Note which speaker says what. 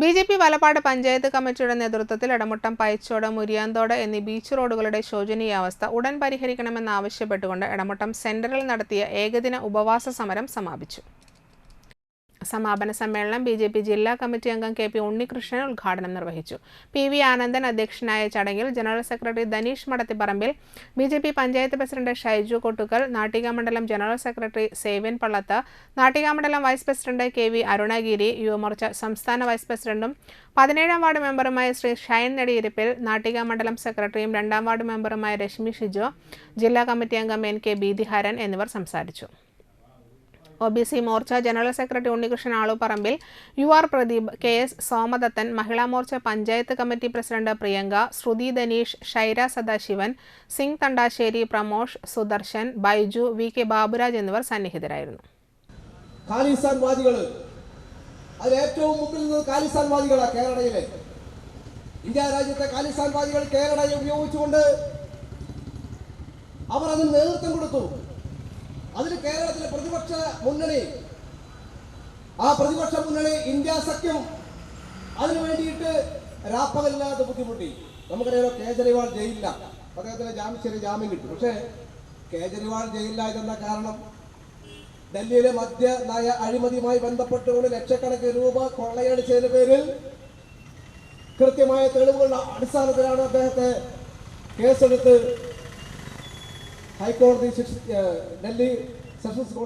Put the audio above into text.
Speaker 1: B J P Valappad panchayat കമ്മിറ്റിയുടെ നേതൃത്വത്തിൽ ഇടമുട്ടം പയച്ചോട് മുരിയാന്തോട് എന്നീ ബീച്ച് റോഡുകളുടെ ശോചനീയാവസ്ഥ ഉടൻ പരിഹരിക്കണമെന്നാവശ്യപ്പെട്ടുകൊണ്ട് ഇടമുട്ടം സെന്ററിൽ നടത്തിയ ഏകദിന ഉപവാസ സമരം സമാപിച്ചു. സമാപന സമ്മേളനം ബി ജെ പി ജില്ലാ കമ്മിറ്റി അംഗം കെ പി ഉണ്ണികൃഷ്ണൻ ഉദ്ഘാടനം നിർവഹിച്ചു. പി വി ആനന്ദൻ അധ്യക്ഷനായ ചടങ്ങിൽ general secretary Dhaneesh Madathipparambil B J P panchayat president Shaiju Kottukkal Nattika മണ്ഡലം ജനറൽ സെക്രട്ടറി സേവ്യൻ പള്ളത്ത് നാട്ടിക മണ്ഡലം vice president K V Arunagiri Yuva Morcha സംസ്ഥാന വൈസ് പ്രസിഡന്റും പതിനേഴാം വാർഡ് മെമ്പറുമായ ശ്രീ ഷൈൻ നെടിയിരിപ്പിൽ നാട്ടിക മണ്ഡലം സെക്രട്ടറിയും രണ്ടാം വാർഡ് മെമ്പറുമായ രശ്മി ഷിജോ ജില്ലാ കമ്മിറ്റി അംഗം എൻ കെ ബീതിഹരൻ എന്നിവർ സംസാരിച്ചു. O B C Morcha general secretary Unnikrishnan Aluparambil U R Pradeep K S Somadathan Mahila Morcha panchayat committee president Priyanka Shruti Dhaneesh Shaira Sadasivan Singh Thandassery Pramosh Sudarshan Baiju V K Baburaj എന്നിവർ സന്നിഹിതരായിരുന്നു.
Speaker 2: ഏറ്റവും India രാജ്യത്തെ ഉപയോഗിച്ചുകൊണ്ട് അവർ അതിന് നേതൃത്വം കൊടുത്തു. കേരളത്തിലെ പ്രതിപക്ഷ മുന്നണി. ആ പ്രതിപക്ഷ മുന്നണി ഇന്ത്യ സഖ്യം. അതിനു വേണ്ടിയിട്ട് രാപ്പകലില്ലാതെ ബുദ്ധിമുട്ടി. നമുക്കറിയാലോ കേജ്രിവാൾ ജയിലില്ല. അദ്ദേഹത്തിന് ജാമ്യം ചെറിയ ജാമ്യം കിട്ടും. പക്ഷേ കേജ്രിവാൾ ഇതെന്ന കാരണം? ഡൽഹിയിലെ മദ്യ നയ അഴിമതിയുമായി ബന്ധപ്പെട്ടുകൊണ്ട് ലക്ഷക്കണക്കിന് രൂപ കൊള്ളയടിച്ചതിന് പേരിൽ കൃത്യമായ തെളിവുകളുടെ അടിസ്ഥാനത്തിലാണ് അദ്ദേഹത്തെ കേസെടുത്ത് ഹൈക്കോടതി ഡൽഹി সাকসেস